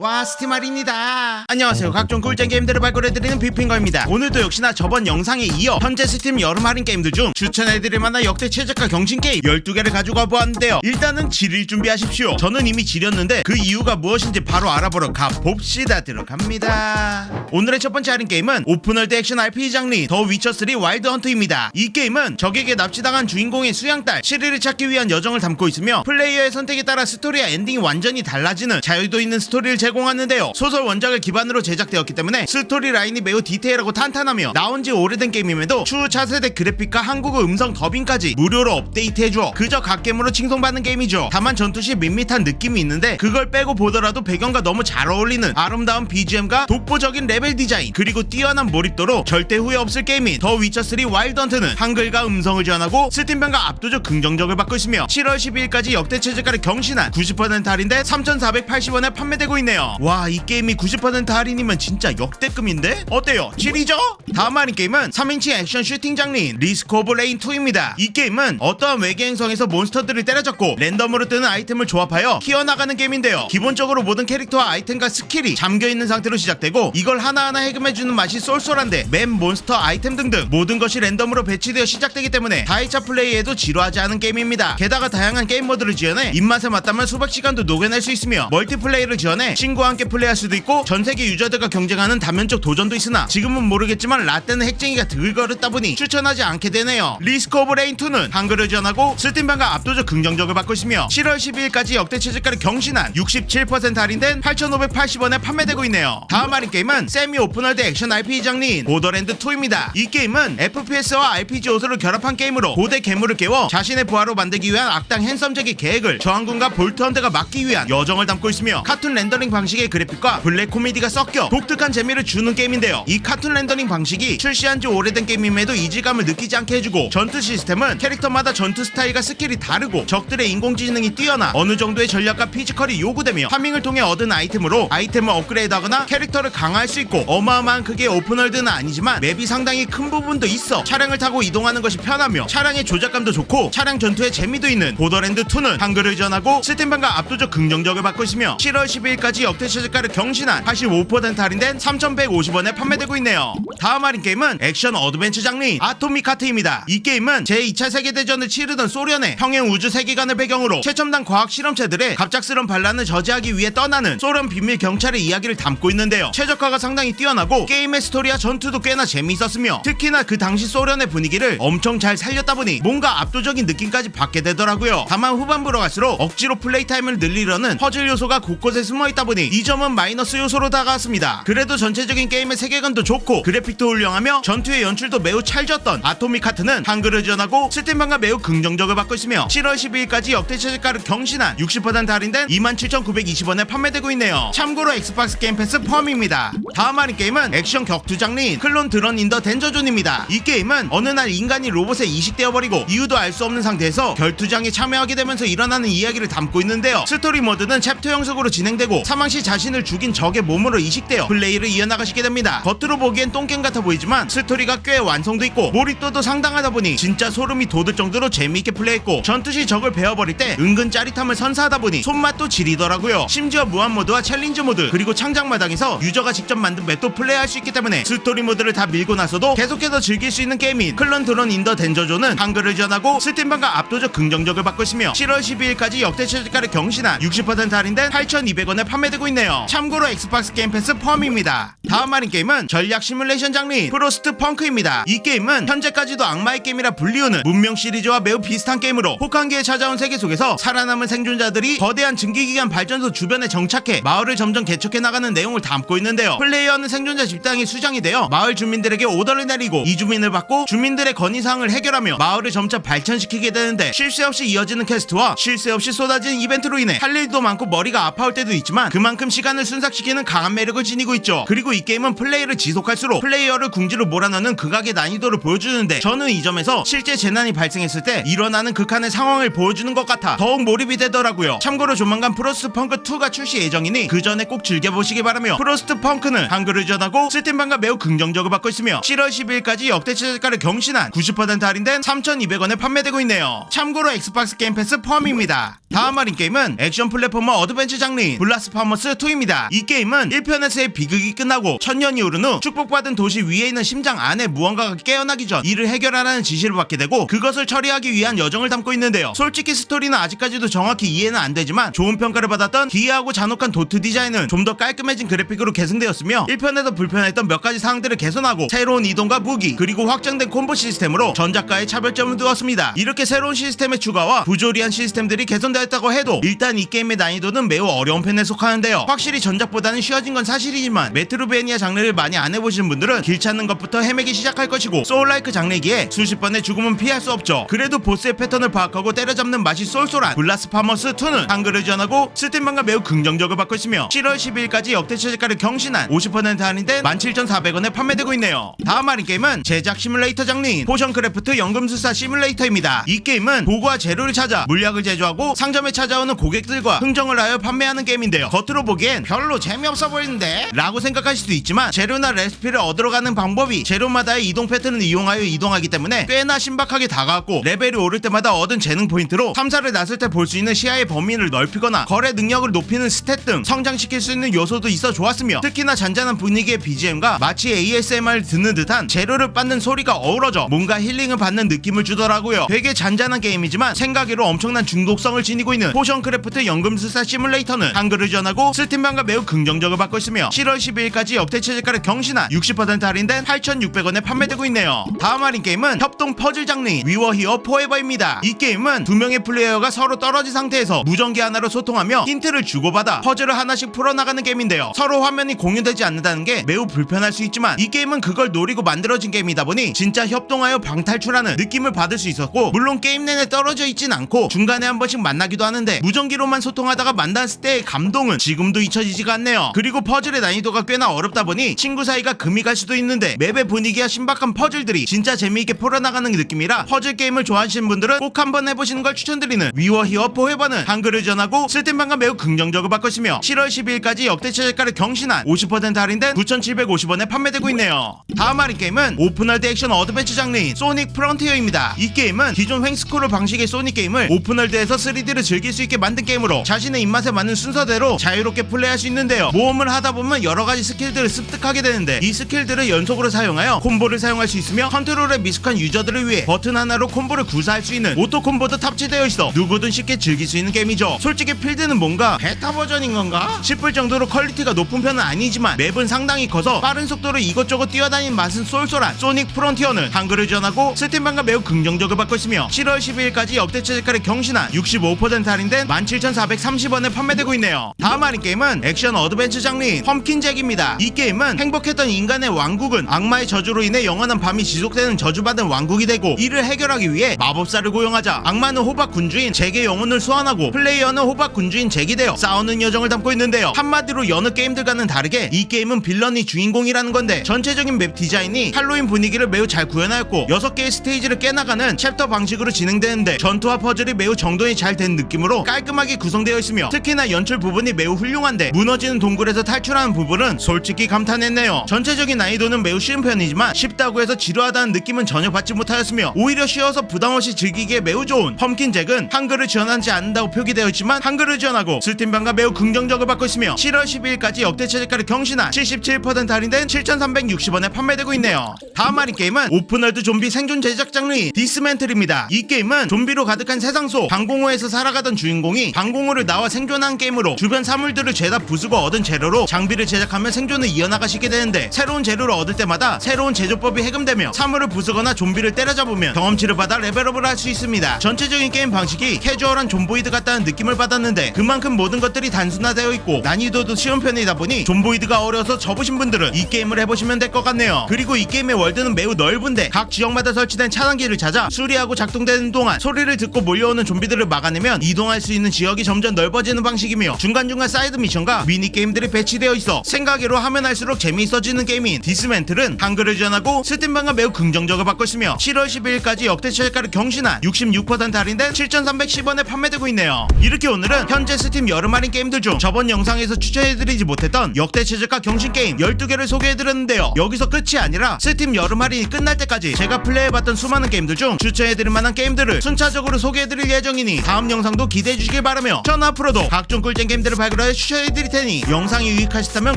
와 스티말입니다 안녕하세요. 각종 꿀잼 게임들을 발굴해드리는 비핑거입니다. 오늘도 역시나 저번 영상에 이어 현재 스팀 여름 할인 게임들 중 추천해드릴 만한 역대 최저가 경신 게임 12개를 가지고 와보았는데요. 일단은 지릴 준비하십시오. 저는 이미 지렸는데 그 이유가 무엇인지 바로 알아보러 가봅시다. 들어갑니다. 오늘의 첫 번째 할인 게임은 오픈월드 액션 RPG 장르 더 위쳐3 와일드 헌트입니다. 이 게임은 적에게 납치당한 주인공의 수양딸 시리를 찾기 위한 여정을 담고 있으며 플레이어의 선택에 따라 스토리와 엔딩이 완전히 달라지는 자유도 있는 스토리를 제 공하는데요. 소설 원작을 기반으로 제작되었기 때문에 스토리 라인이 매우 디테일하고 탄탄하며 나온 지 오래된 게임임에도 추차세대 그래픽과 한국어 음성 더빙까지 무료로 업데이트해주어 그저 갓겜으로 칭송받는 게임이죠. 다만 전투 시 밋밋한 느낌이 있는데 그걸 빼고 보더라도 배경과 너무 잘 어울리는 아름다운 BGM과 독보적인 레벨 디자인 그리고 뛰어난 몰입도로 절대 후회 없을 게임인 더 위쳐3 와일드 헌트는 한글과 음성을 지원하고 스팀판과 압도적 긍정적을 받고 있으며 7월 12일까지 역대 최저가를 경신한 90% 할인돼 3,480원에 판매되고 있네요. 와 이 게임이 90% 할인이면 진짜 역대급인데? 어때요? 질이죠? 다음 할인 게임은 3인칭 액션 슈팅 장르인 리스크 오브 레인 2입니다. 이 게임은 어떠한 외계 행성에서 몬스터들을 때려잡고 랜덤으로 뜨는 아이템을 조합하여 키워나가는 게임인데요. 기본적으로 모든 캐릭터와 아이템과 스킬이 잠겨있는 상태로 시작되고 이걸 하나하나 해금해주는 맛이 쏠쏠한데 맵, 몬스터, 아이템 등등 모든 것이 랜덤으로 배치되어 시작되기 때문에 다이차 플레이에도 지루하지 않은 게임입니다. 게다가 다양한 게임 모드를 지원해 입맛에 맞다면 수백 시간도 녹여낼 수 있으며 멀티플레이를 지원해 친구와 함께 플레이할 수도 있고 전 세계 유저들과 경쟁하는 다면적 도전도 있으나 지금은 모르겠지만 라떼는 핵쟁이가 득을거렸다 보니 추천하지 않게 되네요. 리스크 오브 레인 2는 한글을 지원하고 스팀판과 압도적 긍정적을 받고 있으며 7월 12일까지 역대 최저가를 경신한 67% 할인된 8,580원에 판매되고 있네요. 다음 할인 게임은 세미 오픈월드 액션 RPG 장르인 보더랜드 2입니다. 이 게임은 FPS와 RPG 요소를 결합한 게임으로 고대 괴물을 깨워 자신의 부하로 만들기 위한 악당 핸섬잭의 계획을 저항군과 볼트헌드가 막기 위한 여정을 담고 있으며 카툰 렌더링 방식의 그래픽과 블랙 코미디가 섞여 독특한 재미를 주는 게임인데요. 이 카툰 렌더링 방식이 출시한 지 오래된 게임임에도 이질감을 느끼지 않게 해주고 전투 시스템은 캐릭터마다 전투 스타일과 스킬이 다르고 적들의 인공지능이 뛰어나 어느 정도의 전략과 피지컬이 요구되며 파밍을 통해 얻은 아이템으로 아이템을 업그레이드하거나 캐릭터를 강화할 수 있고 어마어마한 크기의 오픈월드는 아니지만 맵이 상당히 큰 부분도 있어 차량을 타고 이동하는 것이 편하며 차량의 조작감도 좋고 차량 전투에 재미도 있는 보더랜드 2는 한글을 지원하고 스팀판과 압도적 긍정적을 받고 있으며 7월 12일까지 역대 최저가를 경신한 85% 할인된 3,150원에 판매되고 있네요. 다음 할인 게임은 액션 어드벤처 장르인 아토믹 하트입니다. 이 게임은 제2차 세계대전을 치르던 소련의 평행 우주 세계관을 배경으로 최첨단 과학 실험체들의 갑작스런 반란을 저지하기 위해 떠나는 소련 비밀 경찰의 이야기를 담고 있는데요. 최적화가 상당히 뛰어나고 게임의 스토리와 전투도 꽤나 재미있었으며 특히나 그 당시 소련의 분위기를 엄청 잘 살렸다 보니 뭔가 압도적인 느낌까지 받게 되더라고요. 다만 후반부로 갈수록 억지로 플레이 타임을 늘리려는 퍼즐 요소가 곳곳에 숨어 있다 보니 이 점은 마이너스 요소로 다가왔습니다. 그래도 전체적인 게임의 세계관도 좋고 그래픽도 훌륭하며 전투의 연출도 매우 찰졌던 아토믹 하트는 한글을 지원하고 스팀판과 매우 긍정적을 받고 있으며 7월 12일까지 역대 최저가를 경신한 60% 할인된 27,920원에 판매되고 있네요. 참고로 엑스박스 게임 패스 포함입니다. 다음 할인 게임은 액션 격투 장르인 클론 드런 인더 덴저존입니다. 이 게임은 어느 날 인간이 로봇에 이식되어 버리고 이유도 알 수 없는 상태에서 결투장에 참여하게 되면서 일어나는 이야기를 담고 있는데요. 스토리 모드는 챕터 형식으로 진행되고 사망 시 자신을 죽인 적의 몸으로 이식되어 플레이를 이어나가시게 됩니다. 겉으로 보기엔 똥겜 같아 보이지만 스토리가 꽤 완성도 있고 몰입도도 상당하다 보니 진짜 소름이 돋을 정도로 재미있게 플레이했고 전투 시 적을 베어버릴 때 은근 짜릿함을 선사하다 보니 손맛도 지리더라고요. 심지어 무한 모드와 챌린지 모드 그리고 창작 마당에서 유저가 직접 만든 맵도 플레이할 수 있기 때문에 스토리 모드를 다 밀고 나서도 계속해서 즐길 수 있는 게임인 클론 드론 인더 덴저존은 한글을 지원하고 스팀판과 압도적 긍정적을 받고 있으며 7월 12일까지 역대 최저가를 경신한 60% 할인된 8,200원에 판매되고 있네요. 참고로 엑스박스 게임 패스 포함입니다. 다음 할인 게임은 전략 시뮬레이션 장르인 프로스트 펑크입니다. 이 게임은 현재까지도 악마의 게임이라 불리우는 문명 시리즈와 매우 비슷한 게임으로 혹한기에 찾아온 세계 속에서 살아남은 생존자들이 거대한 증기기관 발전소 주변에 정착해 마을을 점점 개척해 나가는 내용을 담고 있는데요. 플레이어는 생존자 집단이 수장이 되어 마을 주민들에게 오더를 내리고 이주민을 받고 주민들의 건의사항을 해결하며 마을을 점차 발전시키게 되는데 쉴새 없이 이어지는 퀘스트와 쉴새 없이 쏟아지는 이벤트로 인해 할 일도 많고 머리가 아파올 때도 있지만 그만큼 시간을 순삭시키는 강한 매력을 지니고 있죠. 그리고 이 게임은 플레이를 지속할수록 플레이어를 궁지로 몰아넣는 극악의 난이도를 보여주는데 저는 이 점에서 실제 재난이 발생했을 때 일어나는 극한의 상황을 보여주는 것 같아 더욱 몰입이 되더라고요. 참고로 조만간 프로스트 펑크 2가 출시 예정이니 그 전에 꼭 즐겨보시기 바라며 프로스트 펑크는 한글을 전하고 스팀판과 매우 긍정적으로 받고 있으며 7월 12일까지 역대 최저가를 경신한 90% 할인된 3,200원에 판매되고 있네요. 참고로 엑스박스 게임 패스 포함입니다. 다음 할인 게임은 액션 플랫포머 어드벤처 장르인 블라스 파머스 2입니다. 이 게임은 1편에서의 비극이 끝나고 천년이 오른 후 축복받은 도시 위에 있는 심장 안에 무언가가 깨어나기 전 이를 해결하라는 지시를 받게 되고 그것을 처리하기 위한 여정을 담고 있는데요. 솔직히 스토리는 아직까지도 정확히 이해는 안 되지만 좋은 평가를 받았던 기이하고 잔혹한 도트 디자인은 좀 더 깔끔해진 그래픽으로 개선되었으며 1편에서 불편했던 몇 가지 사항들을 개선하고 새로운 이동과 무기 그리고 확장된 콤보 시스템으로 전작과의 차별점을 두었습니다. 이렇게 새로운 시스템의 추가와 부조리한 시스템들이 개선되었다고 해도 일단 이 게임의 난이도는 매우 어려운 편에 속하는데요. 확실히 전작보다는 쉬워진 건 사실이지만 메트로베 니아 장르를 많이 안 해보신 분들은 길 찾는 것부터 헤매기 시작할 것이고 소울라이크 장르기에 수십 번의 죽음은 피할 수 없죠. 그래도 보스의 패턴을 파악하고 때려잡는 맛이 쏠쏠한 블라스 파머스 2는 한글을 전하고 스팀판과 매우 긍정적을 받고 있으며 7월 12일까지 역대 최저가를 경신한 50% 할인된 17,400원에 판매되고 있네요. 다음 할인 게임은 제작 시뮬레이터 장르인 포션크래프트 연금술사 시뮬레이터입니다. 이 게임은 도구와 재료를 찾아 물약을 제조하고 상점에 찾아오는 고객들과 흥정을 하여 판매하는 게임인데요. 겉으로 보기엔 별로 재미없어 보이는데? 라고 생각할 수도 있지만 재료나 레시피를 얻어가는 방법이 재료마다의 이동 패턴을 이용하여 이동하기 때문에 꽤나 신박하게 다가왔고 레벨이 오를 때마다 얻은 재능 포인트로 탐사를 나설 때볼 수 있는 시야의 범위를 넓히거나 거래 능력을 높이는 스탯 등 성장시킬 수 있는 요소도 있어 좋았으며 특히나 잔잔한 분위기의 BGM과 마치 ASMR을 듣는 듯한 재료를 빻는 소리가 어우러져 뭔가 힐링을 받는 느낌을 주더라고요. 되게 잔잔한 게임이지만 생각외로 엄청난 중독성을 지니고 있는 포션 크래프트 연금술사 시뮬레이터는 한글을 전하고 스팀판과 매우 긍정적을 받고 있으며 7월 12일까지 역대 최저가를 경신한 60% 할인된 8,600원에 판매되고 있네요. 다음 할인 게임은 협동 퍼즐 장르인 위워 히어 포에버입니다. 이 게임은 두 명의 플레이어가 서로 떨어진 상태에서 무전기 하나로 소통하며 힌트를 주고받아 퍼즐을 하나씩 풀어나가는 게임인데요. 서로 화면이 공유되지 않는다는 게 매우 불편할 수 있지만 이 게임은 그걸 노리고 만들어진 게임이다 보니 진짜 협동하여 방탈출하는 느낌을 받을 수 있었고 물론 게임 내내 떨어져 있진 않고 중간에 한 번씩 만나기도 하는데 무전기로만 소통하다가 만났을 때의 감동은 지금도 잊혀지지가 않네요. 그리고 퍼즐의 난이도가 꽤나 어렵다 보니 친구 사이가 금이 갈 수도 있는데 맵의 분위기와 신박한 퍼즐들이 진짜 재미있게 풀어나가는 느낌이라 퍼즐 게임을 좋아하시는 분들은 꼭 한번 해보시는 걸 추천드리는 위워 히어 포에버는 한글을 전하고 스팀판과 매우 긍정적을 받고 있으며 7월 12일까지 역대 최저가를 경신한 50% 할인된 9,750원에 판매되고 있네요. 다음 할인 게임은 오픈월드 액션 어드벤처 장르인 소닉 프론티어입니다. 이 게임은 기존 횡스크롤 방식의 소닉 게임을 오픈월드에서 3D를 즐길 수 있게 만든 게임으로 자신의 입맛에 맞는 순서대로 자유롭게 플레이할 수 있는데요. 모험을 하다 보면 여러 가지 스킬 들을 습득하게 되는데 이 스킬들을 연속으로 사용하여 콤보를 사용할 수 있으며 컨트롤에 미숙한 유저들을 위해 버튼 하나로 콤보를 구사할 수 있는 오토 콤보도 탑재되어 있어 누구든 쉽게 즐길 수 있는 게임이죠. 솔직히 필드는 뭔가 베타 버전인 건가 싶을 정도로 퀄리티가 높은 편은 아니지만 맵은 상당히 커서 빠른 속도로 이것저것 뛰어다니는 맛은 쏠쏠한 소닉 프론티어는 한글을 전하고 스팀판과 매우 긍정적을 받고 있으며 7월 12일까지 역대 최저가를 경신한 65% 할인된 17,430원에 판매되고 있네요. 다음 할인 게임은 액션 어드벤처 장르인 펌킨잭입니다. 이 게임은 행복했던 인간의 왕국은 악마의 저주로 인해 영원한 밤이 지속되는 저주받은 왕국이 되고 이를 해결하기 위해 마법사를 고용하자 악마는 호박 군주인 잭의 영혼을 소환하고 플레이어는 호박 군주인 잭이 되어 싸우는 여정을 담고 있는데요. 한마디로 여느 게임들과는 다르게 이 게임은 빌런이 주인공이라는 건데 전체적인 맵 디자인이 할로윈 분위기를 매우 잘 구현하였고 6개의 스테이지를 깨나가는 챕터 방식으로 진행되는데 전투와 퍼즐이 매우 정돈이 잘 된 느낌으로 깔끔하게 구성되어 있으며 특히나 연출 부분이 매우 훌륭한데 무너지는 동굴에서 탈출하는 부분은 솔직히 감탄했네요. 전체적인 난이도는 매우 쉬운 편이지만 쉽다고 해서 지루하다는 느낌은 전혀 받지 못하였으며 오히려 쉬워서 부담 없이 즐기기에 매우 좋은 펌킨 잭은 한글을 지원하지 않는다고 표기되어 있지만 한글을 지원하고 스팀방과 매우 긍정적을 받고 있으며 7월 12일까지 역대 최저가를 경신한 77% 할인된 7,360원에 판매되고 있네요. 다음 할인 게임은 오픈월드 좀비 생존 제작 장르인 디스멘틀입니다. 이 게임은 좀비로 가득한 세상 속 방공호에서 살아가던 주인공이 방공호를 나와 생존한 게임으로 주변 사물들을 죄다 부수고 얻은 재료로 장비를 제작하면 생존 을 이어나가시게 되는데 새로운 재료를 얻을 때마다 새로운 제조법이 해금되며 사물을 부수거나 좀비를 때려잡으면 경험치를 받아 레벨업을 할 수 있습니다. 전체적인 게임 방식이 캐주얼한 존보이드 같다는 느낌을 받았는데 그만큼 모든 것들이 단순화되어 있고 난이도도 쉬운 편이다 보니 존보이드가 어려워서 접으신 분들은 이 게임을 해보시면 될 것 같네요. 그리고 이 게임의 월드는 매우 넓은데 각 지역마다 설치된 차단기를 찾아 수리하고 작동되는 동안 소리를 듣고 몰려오는 좀비들을 막아내면 이동할 수 있는 지역이 점점 넓어지는 방식이며 중간중간 사이드 미션과 미니 게임들이 배치되어 있어 생각외로 한 하면 할수록 재미있어지는 게임인 디스멘틀은 한글을 지원하고 스팀방과 매우 긍정적으로 있으며 7월 12일까지 역대 최저가를 경신한 66% 할인된 7,310원에 판매되고 있네요. 이렇게 오늘은 현재 스팀 여름 할인 게임들 중 저번 영상에서 추천해드리지 못했던 역대 최저가 경신 게임 12개를 소개해드렸는데요. 여기서 끝이 아니라 스팀 여름 할인이 끝날 때까지 제가 플레이해봤던 수많은 게임들 중 추천해드릴 만한 게임들을 순차적으로 소개해드릴 예정이니 다음 영상도 기대해주시길 바라며 전 앞으로도 각종 꿀잼 게임들을 발굴하여 추천해드릴 테니 영상이 유익하시다면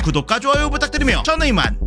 구독과 좋아요 부탁드리며 저는 이만